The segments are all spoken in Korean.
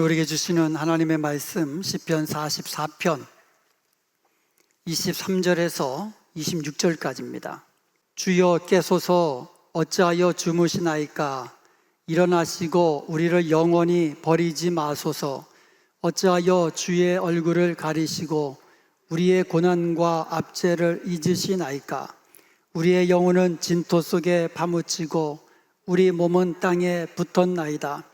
오늘 우리에게 주시는 하나님의 말씀 시편 44편 23절에서 26절까지입니다. 주여 깨소서 어찌하여 주무시나이까? 일어나시고 우리를 영원히 버리지 마소서. 어찌하여 주의 얼굴을 가리시고 우리의 고난과 압제를 잊으시나이까? 우리의 영혼은 진토 속에 파묻히고 우리 몸은 땅에 붙었나이다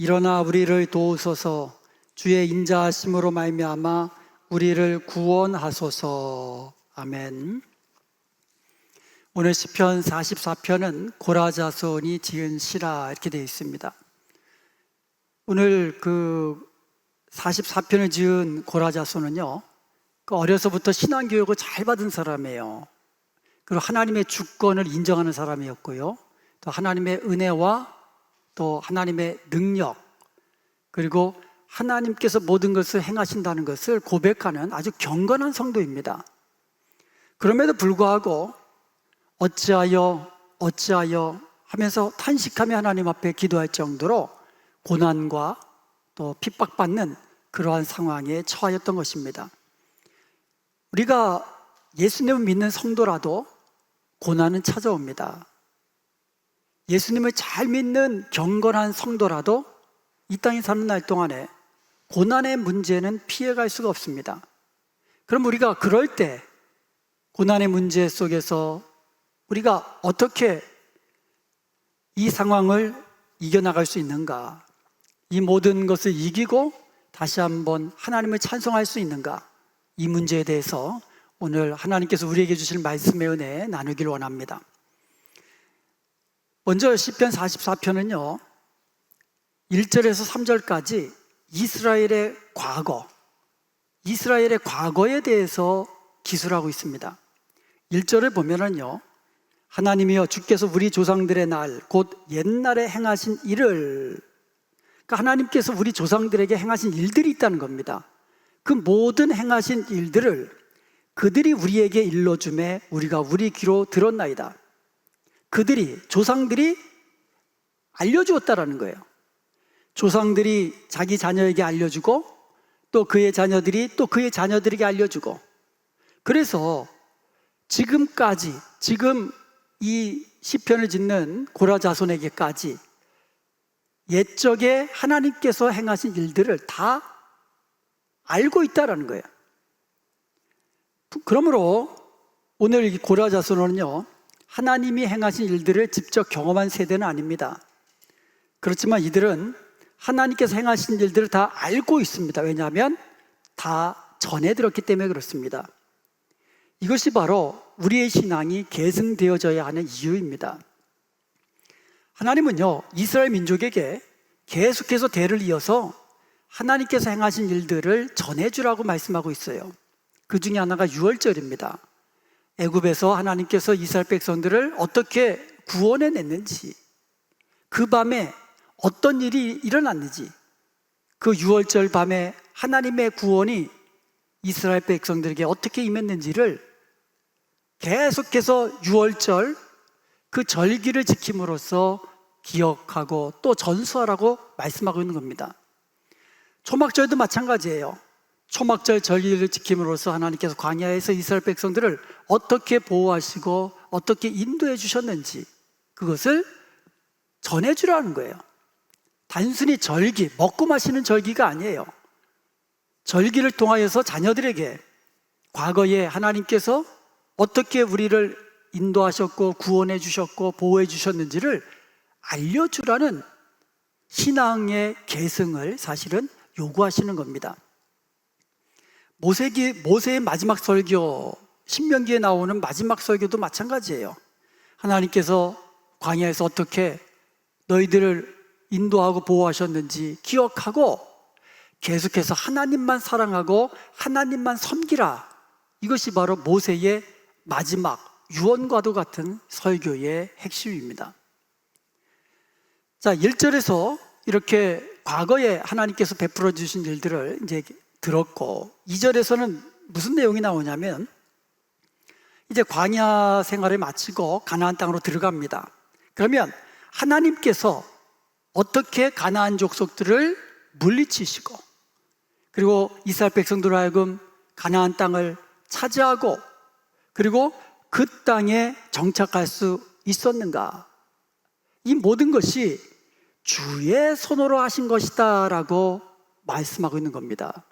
일어나 우리를 도우소서 주의 인자하심으로 말미암아 우리를 구원하소서 아멘. 오늘 시편 44편은 고라자손이 지은 시라 이렇게 되어 있습니다. 오늘 그 44편을 지은 고라자손은요. 그 어려서부터 신앙 교육을 잘 받은 사람이에요. 그리고 하나님의 주권을 인정하는 사람이었고요. 또 하나님의 은혜와 또 하나님의 능력 그리고 하나님께서 모든 것을 행하신다는 것을 고백하는 아주 경건한 성도입니다. 그럼에도 불구하고 어찌하여 어찌하여 하면서 탄식하며 하나님 앞에 기도할 정도로 고난과 또 핍박받는 그러한 상황에 처하였던 것입니다. 우리가 예수님을 믿는 성도라도 고난은 찾아옵니다. 예수님을 잘 믿는 경건한 성도라도 이 땅에 사는 날 동안에 고난의 문제는 피해갈 수가 없습니다. 그럼 우리가 그럴 때 고난의 문제 속에서 우리가 어떻게 이 상황을 이겨나갈 수 있는가? 이 모든 것을 이기고 다시 한번 하나님을 찬송할 수 있는가? 이 문제에 대해서 오늘 하나님께서 우리에게 주실 말씀의 은혜 나누길 원합니다. 먼저 시편 44편은요. 1절에서 3절까지 이스라엘의 과거, 이스라엘의 과거에 대해서 기술하고 있습니다. 1절을 보면은요. 하나님이여 주께서 우리 조상들의 날, 곧 옛날에 행하신 일을 그러니까 하나님께서 우리 조상들에게 행하신 일들이 있다는 겁니다. 그 모든 행하신 일들을 그들이 우리에게 일러줌에 우리가 우리 귀로 들었나이다. 그들이 조상들이 알려주었다라는 거예요. 조상들이 자기 자녀에게 알려주고 또 그의 자녀들이 또 그의 자녀들에게 알려주고 그래서 지금까지 지금 이 시편을 짓는 고라 자손에게까지 옛적에 하나님께서 행하신 일들을 다 알고 있다라는 거예요. 그러므로 오늘 이 고라 자손은요 하나님이 행하신 일들을 직접 경험한 세대는 아닙니다. 그렇지만 이들은 하나님께서 행하신 일들을 다 알고 있습니다. 왜냐하면 다 전해 들었기 때문에 그렇습니다. 이것이 바로 우리의 신앙이 계승되어져야 하는 이유입니다. 하나님은요, 이스라엘 민족에게 계속해서 대를 이어서 하나님께서 행하신 일들을 전해주라고 말씀하고 있어요. 그 중에 하나가 유월절입니다. 애굽에서 하나님께서 이스라엘 백성들을 어떻게 구원해 냈는지, 그 밤에 어떤 일이 일어났는지, 그 유월절 밤에 하나님의 구원이 이스라엘 백성들에게 어떻게 임했는지를 계속해서 유월절 그 절기를 지킴으로써 기억하고 또 전수하라고 말씀하고 있는 겁니다. 초막절도 마찬가지예요. 초막절 절기를 지킴으로써 하나님께서 광야에서 이스라엘 백성들을 어떻게 보호하시고 어떻게 인도해 주셨는지 그것을 전해 주라는 거예요. 단순히 절기, 먹고 마시는 절기가 아니에요. 절기를 통하여서 자녀들에게 과거에 하나님께서 어떻게 우리를 인도하셨고 구원해 주셨고 보호해 주셨는지를 알려주라는 신앙의 계승을 사실은 요구하시는 겁니다. 모세기, 모세의 마지막 설교, 신명기에 나오는 마지막 설교도 마찬가지예요. 하나님께서 광야에서 어떻게 너희들을 인도하고 보호하셨는지 기억하고 계속해서 하나님만 사랑하고 하나님만 섬기라. 이것이 바로 모세의 마지막 유언과도 같은 설교의 핵심입니다. 자, 1절에서 이렇게 과거에 하나님께서 베풀어 주신 일들을 이제 들었고 2절에서는 무슨 내용이 나오냐면 이제 광야 생활을 마치고 가나안 땅으로 들어갑니다. 그러면 하나님께서 어떻게 가나안 족속들을 물리치시고 그리고 이스라엘 백성들로 하여금 가나안 땅을 차지하고 그리고 그 땅에 정착할 수 있었는가? 이 모든 것이 주의 손으로 하신 것이다라고 말씀하고 있는 겁니다.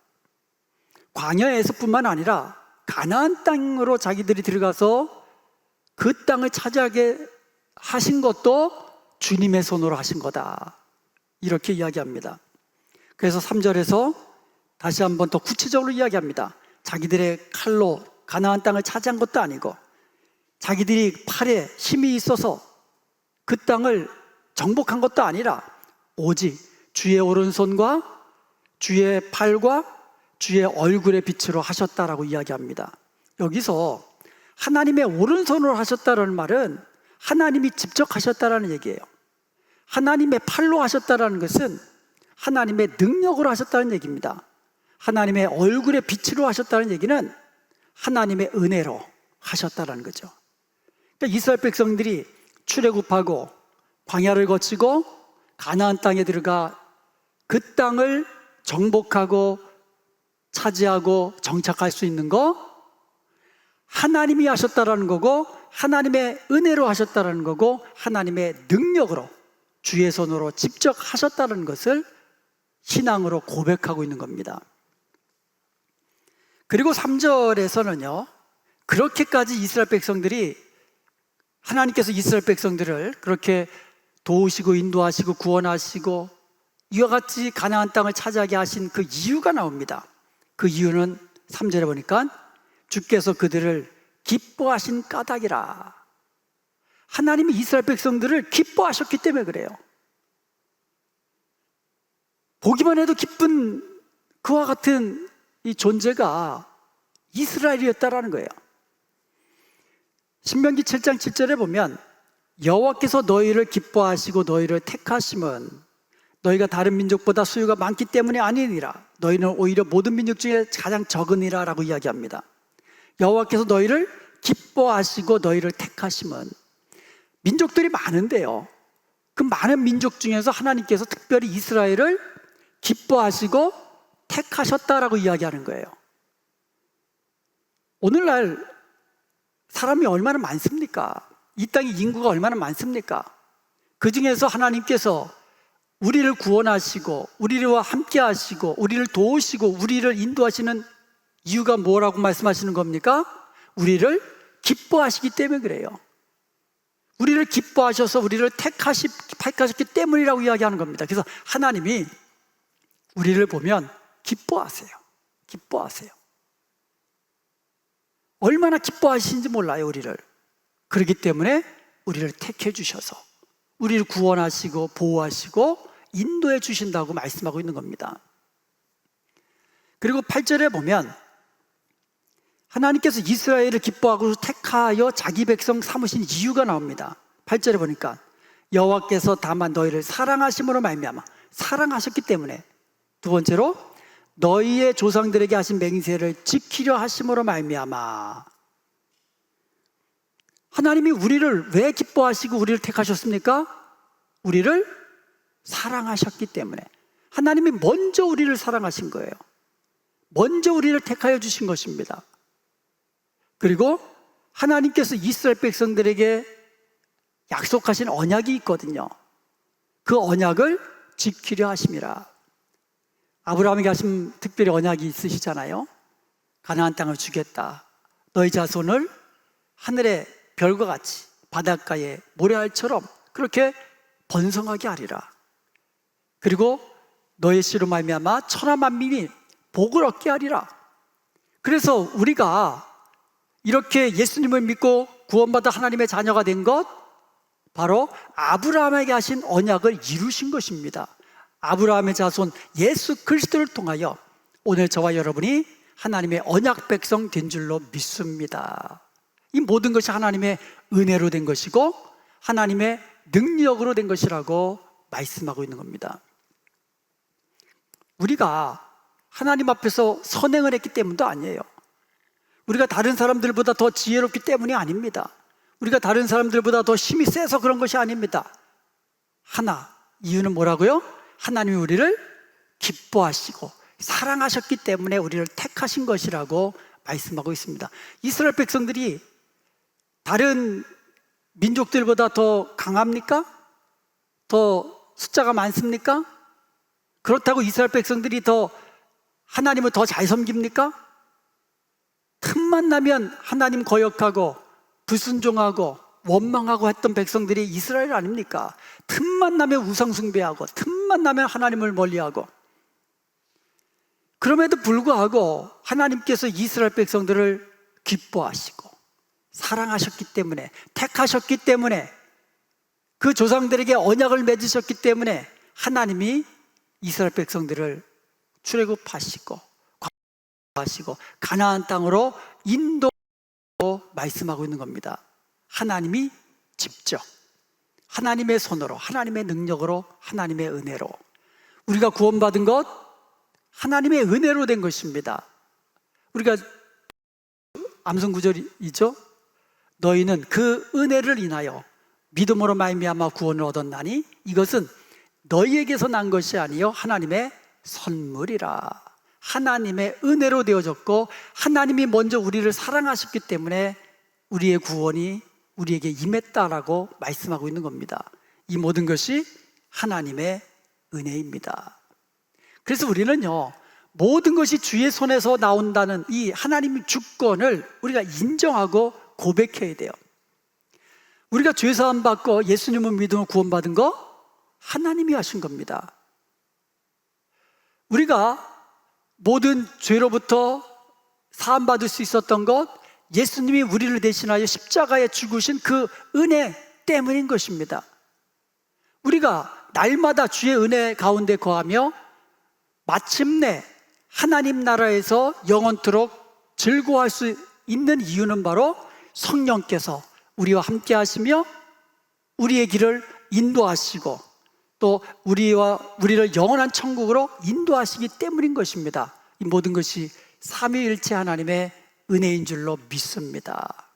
광야에서뿐만 아니라 가나안 땅으로 자기들이 들어가서 그 땅을 차지하게 하신 것도 주님의 손으로 하신 거다. 이렇게 이야기합니다. 그래서 3절에서 다시 한번 더 구체적으로 이야기합니다. 자기들의 칼로 가나안 땅을 차지한 것도 아니고 자기들이 팔에 힘이 있어서 그 땅을 정복한 것도 아니라 오직 주의 오른손과 주의 팔과 주의 얼굴의 빛으로 하셨다라고 이야기합니다. 여기서 하나님의 오른손으로 하셨다는 말은 하나님이 직접 하셨다라는 얘기예요. 하나님의 팔로 하셨다라는 것은 하나님의 능력으로 하셨다는 얘기입니다. 하나님의 얼굴의 빛으로 하셨다는 얘기는 하나님의 은혜로 하셨다라는 거죠. 그러니까 이스라엘 백성들이 출애굽하고 광야를 거치고 가나안 땅에 들어가 그 땅을 정복하고 차지하고 정착할 수 있는 거 하나님이 하셨다라는 거고 하나님의 은혜로 하셨다라는 거고 하나님의 능력으로 주의 손으로 직접 하셨다는 것을 신앙으로 고백하고 있는 겁니다. 그리고 3절에서는요. 그렇게까지 이스라엘 백성들이 하나님께서 이스라엘 백성들을 그렇게 도우시고 인도하시고 구원하시고 이와 같이 가나안 땅을 차지하게 하신 그 이유가 나옵니다. 그 이유는 3절에 보니까 주께서 그들을 기뻐하신 까닭이라. 하나님이 이스라엘 백성들을 기뻐하셨기 때문에 그래요. 보기만 해도 기쁜 그와 같은 이 존재가 이스라엘이었다라는 거예요. 신명기 7장 7절에 보면 여호와께서 너희를 기뻐하시고 너희를 택하심은 너희가 다른 민족보다 수요가 많기 때문이 아니니라. 너희는 오히려 모든 민족 중에 가장 적으니라라고 이야기합니다. 여호와께서 너희를 기뻐하시고 너희를 택하심은 민족들이 많은데요. 그 많은 민족 중에서 하나님께서 특별히 이스라엘을 기뻐하시고 택하셨다라고 이야기하는 거예요. 오늘날 사람이 얼마나 많습니까? 이 땅에 인구가 얼마나 많습니까? 그 중에서 하나님께서 우리를 구원하시고, 우리와 함께 하시고, 우리를 도우시고, 우리를 인도하시는 이유가 뭐라고 말씀하시는 겁니까? 우리를 기뻐하시기 때문에 그래요. 우리를 기뻐하셔서 우리를 택하시, 택하셨기 때문이라고 이야기하는 겁니다. 그래서 하나님이 우리를 보면 기뻐하세요. 기뻐하세요. 얼마나 기뻐하시는지 몰라요, 우리를. 그렇기 때문에 우리를 택해 주셔서 우리를 구원하시고 보호하시고 인도해 주신다고 말씀하고 있는 겁니다. 그리고 8절에 보면 하나님께서 이스라엘을 기뻐하고 택하여 자기 백성 삼으신 이유가 나옵니다. 8절에 보니까 여호와께서 다만 너희를 사랑하심으로 말미암아 사랑하셨기 때문에 두 번째로 너희의 조상들에게 하신 맹세를 지키려 하심으로 말미암아 하나님이 우리를 왜 기뻐하시고 우리를 택하셨습니까? 우리를 사랑하셨기 때문에 하나님이 먼저 우리를 사랑하신 거예요. 먼저 우리를 택하여 주신 것입니다. 그리고 하나님께서 이스라엘 백성들에게 약속하신 언약이 있거든요. 그 언약을 지키려 하심이라. 아브라함에게 하신 특별히 언약이 있으시잖아요. 가나안 땅을 주겠다. 너희 자손을 하늘의 별과 같이 바닷가의 모래알처럼 그렇게 번성하게 하리라. 그리고 너의 씨로 말미암아 천하 만민이 복을 얻게 하리라. 그래서 우리가 이렇게 예수님을 믿고 구원받아 하나님의 자녀가 된 것 바로 아브라함에게 하신 언약을 이루신 것입니다. 아브라함의 자손 예수 그리스도를 통하여 오늘 저와 여러분이 하나님의 언약 백성 된 줄로 믿습니다. 이 모든 것이 하나님의 은혜로 된 것이고 하나님의 능력으로 된 것이라고 말씀하고 있는 겁니다. 우리가 하나님 앞에서 선행을 했기 때문도 아니에요. 우리가 다른 사람들보다 더 지혜롭기 때문이 아닙니다. 우리가 다른 사람들보다 더 힘이 세서 그런 것이 아닙니다. 하나, 이유는 뭐라고요? 하나님이 우리를 기뻐하시고 사랑하셨기 때문에 우리를 택하신 것이라고 말씀하고 있습니다. 이스라엘 백성들이 다른 민족들보다 더 강합니까? 더 숫자가 많습니까? 그렇다고 이스라엘 백성들이 더 하나님을 더 잘 섬깁니까? 틈만 나면 하나님 거역하고 불순종하고 원망하고 했던 백성들이 이스라엘 아닙니까? 틈만 나면 우상숭배하고 틈만 나면 하나님을 멀리하고 그럼에도 불구하고 하나님께서 이스라엘 백성들을 기뻐하시고 사랑하셨기 때문에 택하셨기 때문에 그 조상들에게 언약을 맺으셨기 때문에 하나님이 이스라엘 백성들을 출애굽하시고 하시고 가나안 땅으로 인도 말씀하고 있는 겁니다. 하나님이 직접 하나님의 손으로 하나님의 능력으로 하나님의 은혜로 우리가 구원받은 것 하나님의 은혜로 된 것입니다. 우리가 암송 구절이죠. 너희는 그 은혜를 인하여 믿음으로 말미암아 구원을 얻었나니 이것은 너희에게서 난 것이 아니요 하나님의 선물이라. 하나님의 은혜로 되어졌고 하나님이 먼저 우리를 사랑하셨기 때문에 우리의 구원이 우리에게 임했다라고 말씀하고 있는 겁니다. 이 모든 것이 하나님의 은혜입니다. 그래서 우리는요, 모든 것이 주의 손에서 나온다는 이 하나님의 주권을 우리가 인정하고 고백해야 돼요. 우리가 죄사함 받고 예수님을 믿음을 구원받은 거 하나님이 하신 겁니다. 우리가 모든 죄로부터 사함받을 수 있었던 것 예수님이 우리를 대신하여 십자가에 죽으신 그 은혜 때문인 것입니다. 우리가 날마다 주의 은혜 가운데 거하며 마침내 하나님 나라에서 영원토록 즐거워할 수 있는 이유는 바로 성령께서 우리와 함께 하시며 우리의 길을 인도하시고 또 우리와 우리를 영원한 천국으로 인도하시기 때문인 것입니다. 이 모든 것이 삼위일체 하나님의 은혜인 줄로 믿습니다.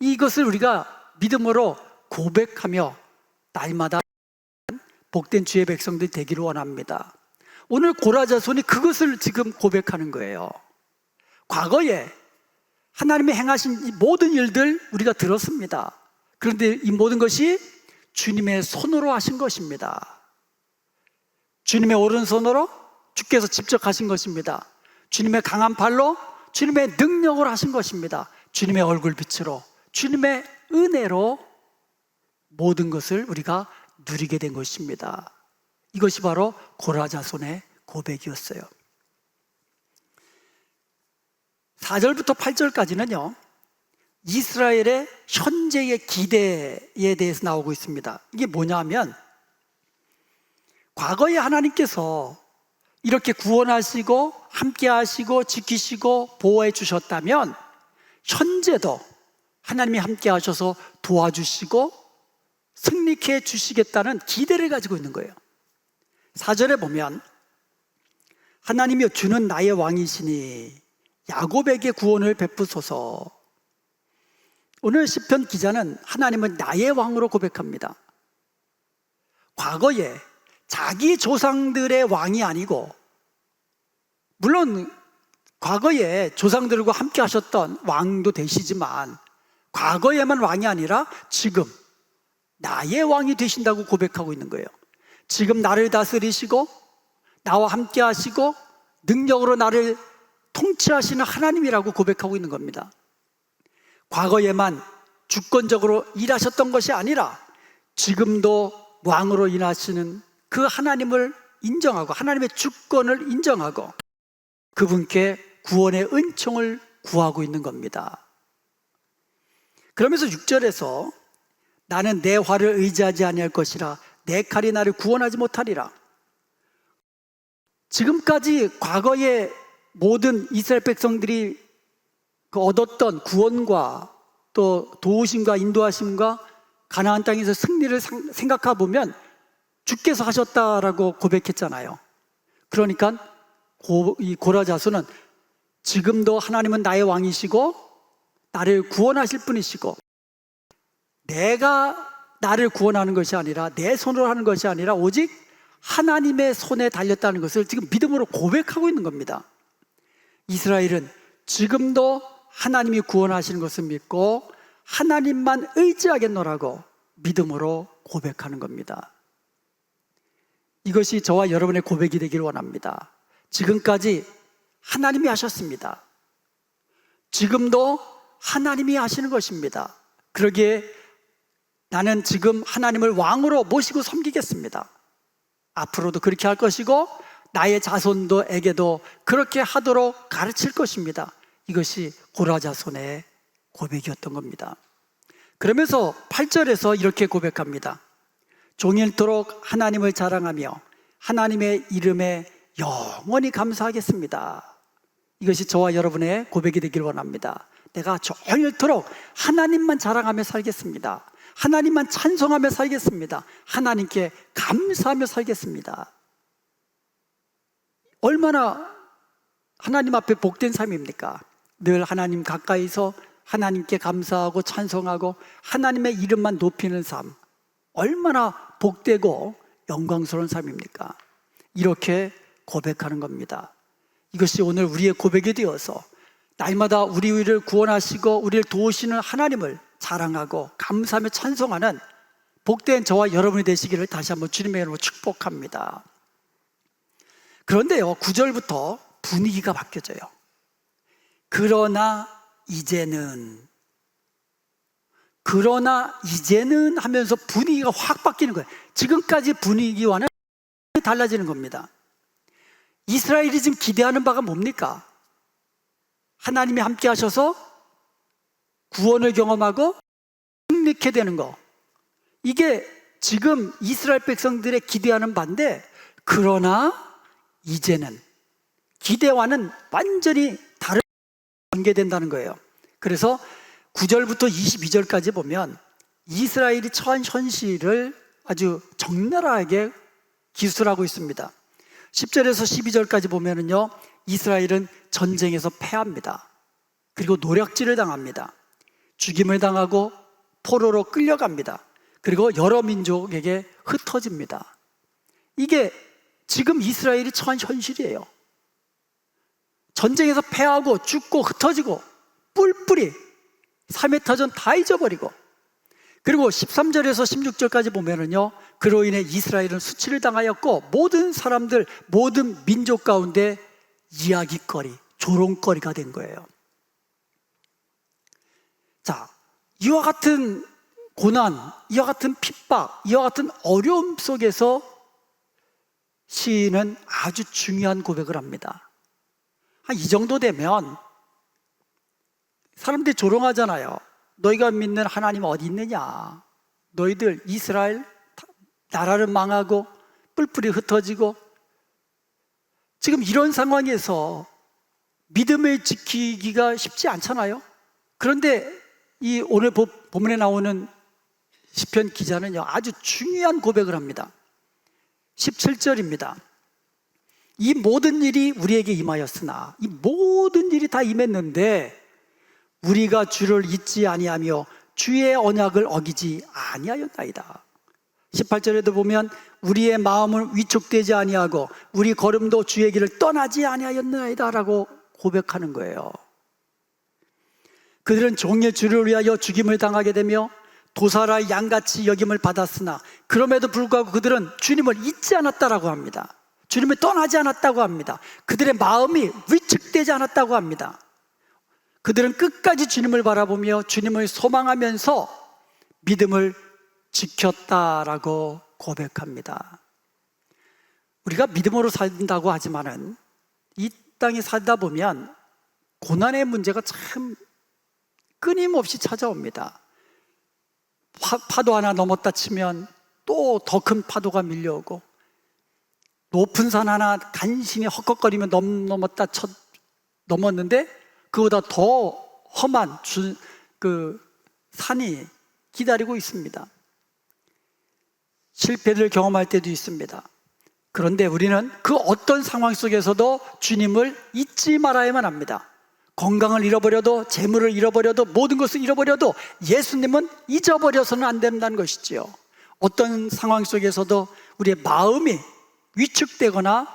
이것을 우리가 믿음으로 고백하며 날마다 복된 주의 백성들이 되기를 원합니다. 오늘 고라자손이 그것을 지금 고백하는 거예요. 과거에 하나님이 행하신 이 모든 일들 우리가 들었습니다. 그런데 이 모든 것이 주님의 손으로 하신 것입니다. 주님의 오른손으로 주께서 직접 하신 것입니다. 주님의 강한 발로 주님의 능력으로 하신 것입니다. 주님의 얼굴빛으로 주님의 은혜로 모든 것을 우리가 누리게 된 것입니다. 이것이 바로 고라자손의 고백이었어요. 4절부터 8절까지는요, 이스라엘의 현재의 기대에 대해서 나오고 있습니다. 이게 뭐냐면, 과거에 하나님께서 이렇게 구원하시고, 함께 하시고, 지키시고, 보호해 주셨다면, 현재도 하나님이 함께 하셔서 도와주시고, 승리케 해 주시겠다는 기대를 가지고 있는 거예요. 4절에 보면, 하나님이 주는 나의 왕이시니 야곱에게 구원을 베푸소서. 오늘 시편 기자는 하나님은 나의 왕으로 고백합니다. 과거에 자기 조상들의 왕이 아니고 물론 과거에 조상들과 함께 하셨던 왕도 되시지만 과거에만 왕이 아니라 지금 나의 왕이 되신다고 고백하고 있는 거예요. 지금 나를 다스리시고 나와 함께 하시고 능력으로 나를 통치하시는 하나님이라고 고백하고 있는 겁니다. 과거에만 주권적으로 일하셨던 것이 아니라 지금도 왕으로 일하시는 그 하나님을 인정하고 하나님의 주권을 인정하고 그분께 구원의 은총을 구하고 있는 겁니다. 그러면서 6절에서 나는 내 화를 의지하지 아니할 것이라 내 칼이 나를 구원하지 못하리라. 지금까지 과거의 모든 이스라엘 백성들이 그 얻었던 구원과 또 도우심과 인도하심과 가나안 땅에서 승리를 생각해 보면 주께서 하셨다라고 고백했잖아요. 그러니까 고, 이 고라자수는 지금도 하나님은 나의 왕이시고 나를 구원하실 분이시고 내가 나를 구원하는 것이 아니라 내 손으로 하는 것이 아니라 오직 하나님의 손에 달렸다는 것을 지금 믿음으로 고백하고 있는 겁니다. 이스라엘은 지금도 하나님이 구원하시는 것을 믿고 하나님만 의지하겠노라고 믿음으로 고백하는 겁니다. 이것이 저와 여러분의 고백이 되길 원합니다. 지금까지 하나님이 하셨습니다. 지금도 하나님이 하시는 것입니다. 그러기에 나는 지금 하나님을 왕으로 모시고 섬기겠습니다. 앞으로도 그렇게 할 것이고 나의 자손도에게도 그렇게 하도록 가르칠 것입니다. 이것이 고라 자손의 고백이었던 겁니다. 그러면서 8절에서 이렇게 고백합니다. 종일토록 하나님을 자랑하며 하나님의 이름에 영원히 감사하겠습니다. 이것이 저와 여러분의 고백이 되길 원합니다. 내가 종일토록 하나님만 자랑하며 살겠습니다. 하나님만 찬송하며 살겠습니다. 하나님께 감사하며 살겠습니다. 얼마나 하나님 앞에 복된 삶입니까? 늘 하나님 가까이서 하나님께 감사하고 찬송하고 하나님의 이름만 높이는 삶. 얼마나 복되고 영광스러운 삶입니까? 이렇게 고백하는 겁니다. 이것이 오늘 우리의 고백이 되어서 날마다 우리를 구원하시고 우리를 도우시는 하나님을 자랑하고 감사하며 찬송하는 복된 저와 여러분이 되시기를 다시 한번 주님의 이름으로 축복합니다. 그런데요, 9절부터 분위기가 바뀌어져요. 그러나 이제는 그러나 이제는 하면서 분위기가 확 바뀌는 거예요. 지금까지 분위기와는 달라지는 겁니다. 이스라엘이 지금 기대하는 바가 뭡니까? 하나님이 함께 하셔서 구원을 경험하고 승리케 되는 거. 이게 지금 이스라엘 백성들의 기대하는 바인데, 그러나 이제는 기대와는 완전히 전개된다는 거예요. 그래서 9절부터 22절까지 보면 이스라엘이 처한 현실을 아주 적나라하게 기술하고 있습니다. 10절에서 12절까지 보면은요, 이스라엘은 전쟁에서 패합니다. 그리고 노략질을 당합니다. 죽임을 당하고 포로로 끌려갑니다. 그리고 여러 민족에게 흩어집니다. 이게 지금 이스라엘이 처한 현실이에요. 전쟁에서 패하고 죽고 흩어지고 뿔뿔이 3회타전 다 잊어버리고 그리고 13절에서 16절까지 보면은요 그로 인해 이스라엘은 수치를 당하였고 모든 사람들 모든 민족 가운데 이야기거리 조롱거리가 된 거예요. 자 이와 같은 고난 이와 같은 핍박 이와 같은 어려움 속에서 시인은 아주 중요한 고백을 합니다 한 이 정도 되면 사람들이 조롱하잖아요. 너희가 믿는 하나님 어디 있느냐? 너희들 이스라엘 나라를 망하고 뿔뿔이 흩어지고 지금 이런 상황에서 믿음을 지키기가 쉽지 않잖아요. 그런데 이 오늘 본문에 나오는 시편 기자는요 아주 중요한 고백을 합니다. 17절입니다. 이 모든 일이 우리에게 임하였으나 이 모든 일이 다 임했는데 우리가 주를 잊지 아니하며 주의 언약을 어기지 아니하였나이다. 18절에도 보면 우리의 마음은 위축되지 아니하고 우리 걸음도 주의 길을 떠나지 아니하였나이다라고 고백하는 거예요. 그들은 종일 주를 위하여 죽임을 당하게 되며 도사라 양같이 여김을 받았으나 그럼에도 불구하고 그들은 주님을 잊지 않았다라고 합니다. 주님을 떠나지 않았다고 합니다. 그들의 마음이 위축되지 않았다고 합니다. 그들은 끝까지 주님을 바라보며 주님을 소망하면서 믿음을 지켰다라고 고백합니다. 우리가 믿음으로 살다고 하지만은 이 땅에 살다 보면 고난의 문제가 참 끊임없이 찾아옵니다. 파, 도 하나 넘었다 치면 또 더 큰 파도가 밀려오고 높은 산 하나 간신히 헛걱거리며 넘, 넘었다 쳐, 넘었는데 그보다 더 험한 주, 그 산이 기다리고 있습니다. 실패를 경험할 때도 있습니다. 그런데 우리는 그 어떤 상황 속에서도 주님을 잊지 말아야만 합니다. 건강을 잃어버려도 재물을 잃어버려도 모든 것을 잃어버려도 예수님은 잊어버려서는 안 된다는 것이지요. 어떤 상황 속에서도 우리의 마음이 위축되거나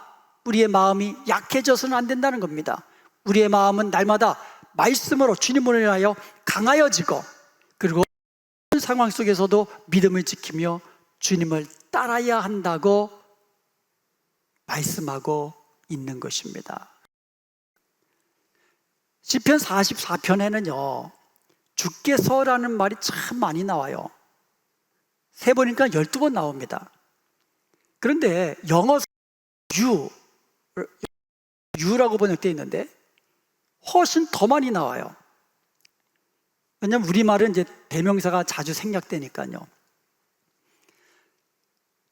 우리의 마음이 약해져서는 안 된다는 겁니다. 우리의 마음은 날마다 말씀으로 주님을 인하여 강하여지고 그리고 상황 속에서도 믿음을 지키며 주님을 따라야 한다고 말씀하고 있는 것입니다. 시편 44편에는요. 주께서라는 말이 참 많이 나와요. 세 번이니까 12번 나옵니다. 그런데 영어 유 유라고 번역되어 있는데 훨씬 더 많이 나와요. 왜냐하면 우리말은 이제 대명사가 자주 생략되니까요.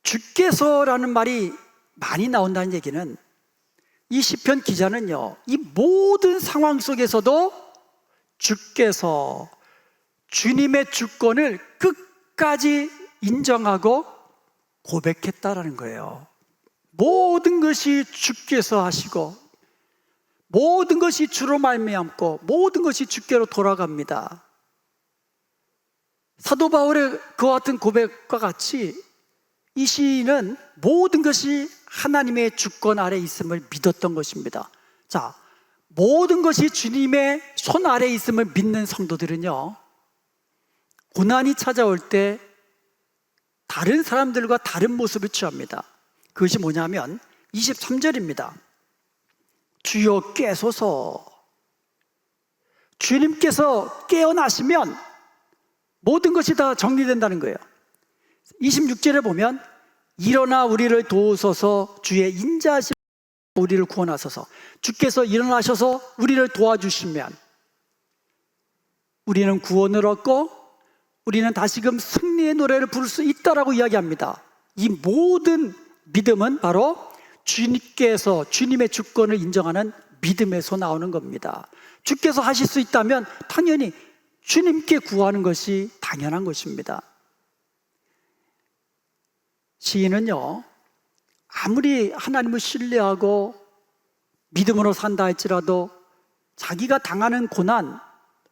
주께서라는 말이 많이 나온다는 얘기는 이 시편 기자는요, 이 모든 상황 속에서도 주께서 주님의 주권을 끝까지 인정하고 고백했다라는 거예요. 모든 것이 주께서 하시고 모든 것이 주로 말미암고 모든 것이 주께로 돌아갑니다. 사도 바울의 그와 같은 고백과 같이 이 시인은 모든 것이 하나님의 주권 아래 있음을 믿었던 것입니다. 자, 모든 것이 주님의 손 아래 있음을 믿는 성도들은요, 고난이 찾아올 때 다른 사람들과 다른 모습을 취합니다. 그것이 뭐냐면 23절입니다. 주여 깨소서. 주님께서 깨어나시면 모든 것이 다 정리된다는 거예요. 26절에 보면 일어나 우리를 도우소서 주의 인자하심 우리를 구원하소서 주께서 일어나셔서 우리를 도와주시면 우리는 구원을 얻고 우리는 다시금 승리의 노래를 부를 수 있다라고 이야기합니다. 이 모든 믿음은 바로 주님께서 주님의 주권을 인정하는 믿음에서 나오는 겁니다. 주께서 하실 수 있다면 당연히 주님께 구하는 것이 당연한 것입니다. 시인은요, 아무리 하나님을 신뢰하고 믿음으로 산다 할지라도 자기가 당하는 고난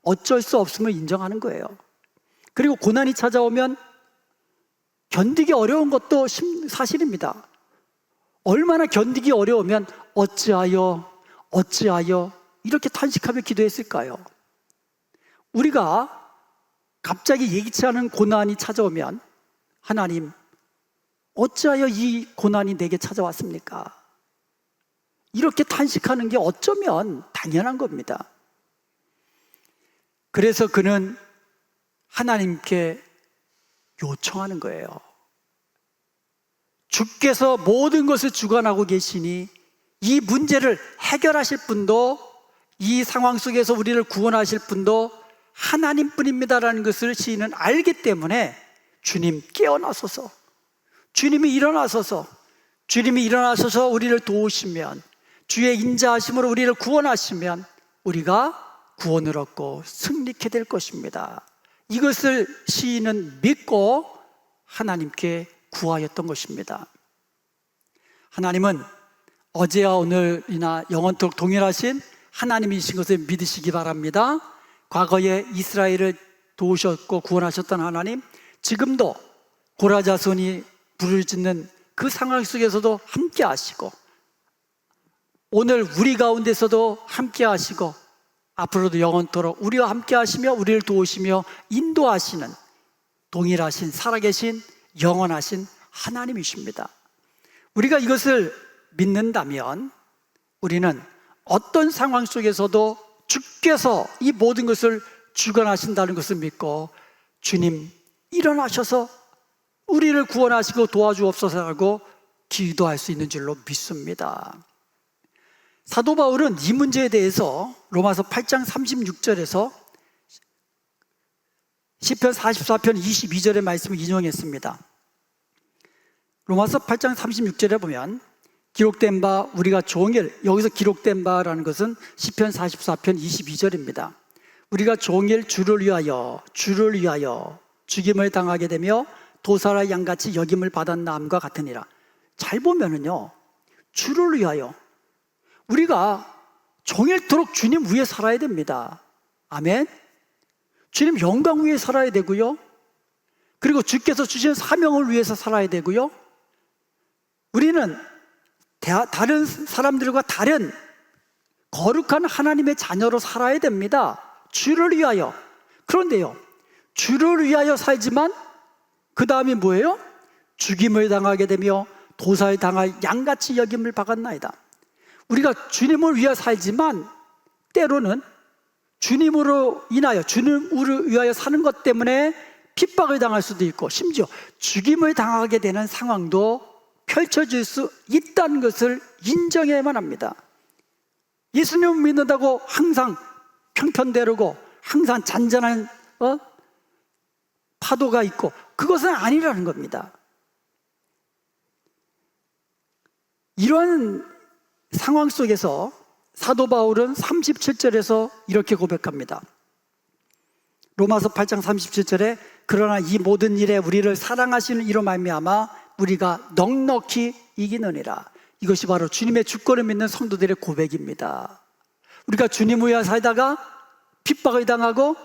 어쩔 수 없음을 인정하는 거예요. 그리고 고난이 찾아오면 견디기 어려운 것도 사실입니다. 얼마나 견디기 어려우면 어찌하여, 어찌하여 이렇게 탄식하며 기도했을까요? 우리가 갑자기 예기치 않은 고난이 찾아오면 하나님, 어찌하여 이 고난이 내게 찾아왔습니까? 이렇게 탄식하는 게 어쩌면 당연한 겁니다. 그래서 그는 하나님께 요청하는 거예요. 주께서 모든 것을 주관하고 계시니 이 문제를 해결하실 분도 이 상황 속에서 우리를 구원하실 분도 하나님뿐입니다라는 것을 시인은 알기 때문에 주님 깨어나소서 주님이 일어나소서 주님이 일어나셔서 우리를 도우시면 주의 인자하심으로 우리를 구원하시면 우리가 구원을 얻고 승리케 될 것입니다. 이것을 시인은 믿고 하나님께 구하였던 것입니다. 하나님은 어제와 오늘이나 영원토록 동일하신 하나님이신 것을 믿으시기 바랍니다. 과거에 이스라엘을 도우셨고 구원하셨던 하나님, 지금도 고라자손이 불을 짓는 그 상황 속에서도 함께 하시고, 오늘 우리 가운데서도 함께 하시고, 앞으로도 영원토록 우리와 함께 하시며 우리를 도우시며 인도하시는 동일하신 살아계신 영원하신 하나님이십니다. 우리가 이것을 믿는다면 우리는 어떤 상황 속에서도 주께서 이 모든 것을 주관하신다는 것을 믿고 주님 일어나셔서 우리를 구원하시고 도와주옵소서라고 기도할 수 있는 줄로 믿습니다. 사도 바울은 이 문제에 대해서 로마서 8장 36절에서 10편 44편 22절의 말씀을 인용했습니다. 로마서 8장 36절에 보면 기록된 바 우리가 종일 여기서 기록된 바라는 것은 10편 44편 22절입니다. 우리가 종일 주를 위하여 주를 위하여 죽임을 당하게 되며 도사라 양같이 여김을 받았나함과 같으니라. 잘 보면은요. 주를 위하여 우리가 종일토록 주님 위에 살아야 됩니다. 아멘. 주님 영광 위에 살아야 되고요. 그리고 주께서 주신 사명을 위해서 살아야 되고요. 우리는 대- 다른 사람들과 다른 거룩한 하나님의 자녀로 살아야 됩니다. 주를 위하여. 그런데요, 주를 위하여 살지만 그 다음이 뭐예요? 죽임을 당하게 되며 도사에 당할 양같이 여김을 받았나이다. 우리가 주님을 위하여 살지만 때로는 주님으로 인하여 주님을 위하여 사는 것 때문에 핍박을 당할 수도 있고 심지어 죽임을 당하게 되는 상황도 펼쳐질 수 있다는 것을 인정해야만 합니다. 예수님을 믿는다고 항상 평편대로고 항상 잔잔한 어? 파도가 있고 그것은 아니라는 겁니다. 이러한 상황 속에서 사도 바울은 37절에서 이렇게 고백합니다. 로마서 8장 37절에 그러나 이 모든 일에 우리를 사랑하시는 이로 말미암아 우리가 넉넉히 이기느니라. 이것이 바로 주님의 주권을 믿는 성도들의 고백입니다. 우리가 주님을 위하여 살다가 핍박을 당하고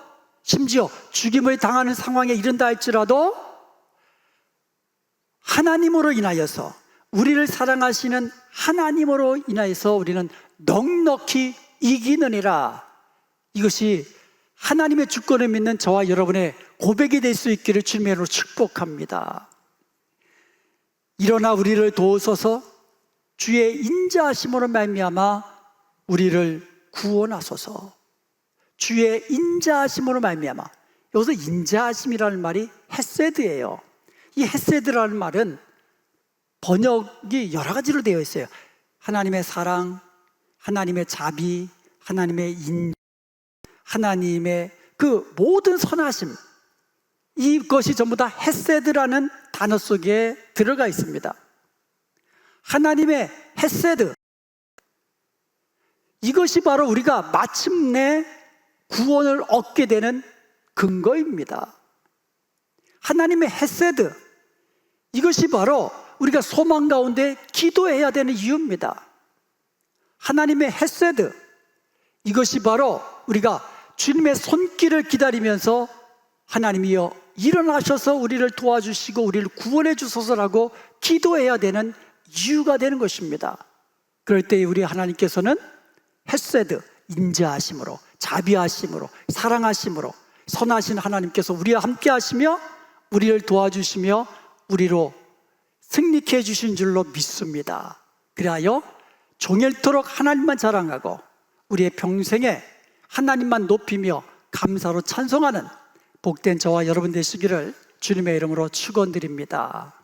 심지어 죽임을 당하는 상황에 이른다 할지라도 하나님으로 인하여서 우리를 사랑하시는 하나님으로 인하여서 우리는 넉넉히 이기느니라. 이것이 하나님의 주권을 믿는 저와 여러분의 고백이 될 수 있기를 주님의 이름으로 축복합니다. 일어나 우리를 도우소서 주의 인자하심으로 말미암아 우리를 구원하소서. 주의 인자하심으로 말미암아 여기서 인자하심이라는 말이 헤세드예요. 이 헤세드라는 말은 번역이 여러 가지로 되어 있어요. 하나님의 사랑, 하나님의 자비, 하나님의 인, 하나님의 그 모든 선하심 이것이 전부 다 헤세드라는 단어 속에 들어가 있습니다. 하나님의 헤세드 이것이 바로 우리가 마침내 구원을 얻게 되는 근거입니다. 하나님의 헤세드 이것이 바로 우리가 소망 가운데 기도해야 되는 이유입니다. 하나님의 헤세드 이것이 바로 우리가 주님의 손길을 기다리면서 하나님이여 일어나셔서 우리를 도와주시고 우리를 구원해 주소서라고 기도해야 되는 이유가 되는 것입니다. 그럴 때 우리 하나님께서는 헤세드 인자하심으로 자비하심으로 사랑하심으로 선하신 하나님께서 우리와 함께 하시며 우리를 도와주시며 우리로 승리케 해 주신 줄로 믿습니다. 그리하여 종일토록 하나님만 자랑하고 우리의 평생에 하나님만 높이며 감사로 찬송하는 복된 저와 여러분 되시기를 주님의 이름으로 축원드립니다.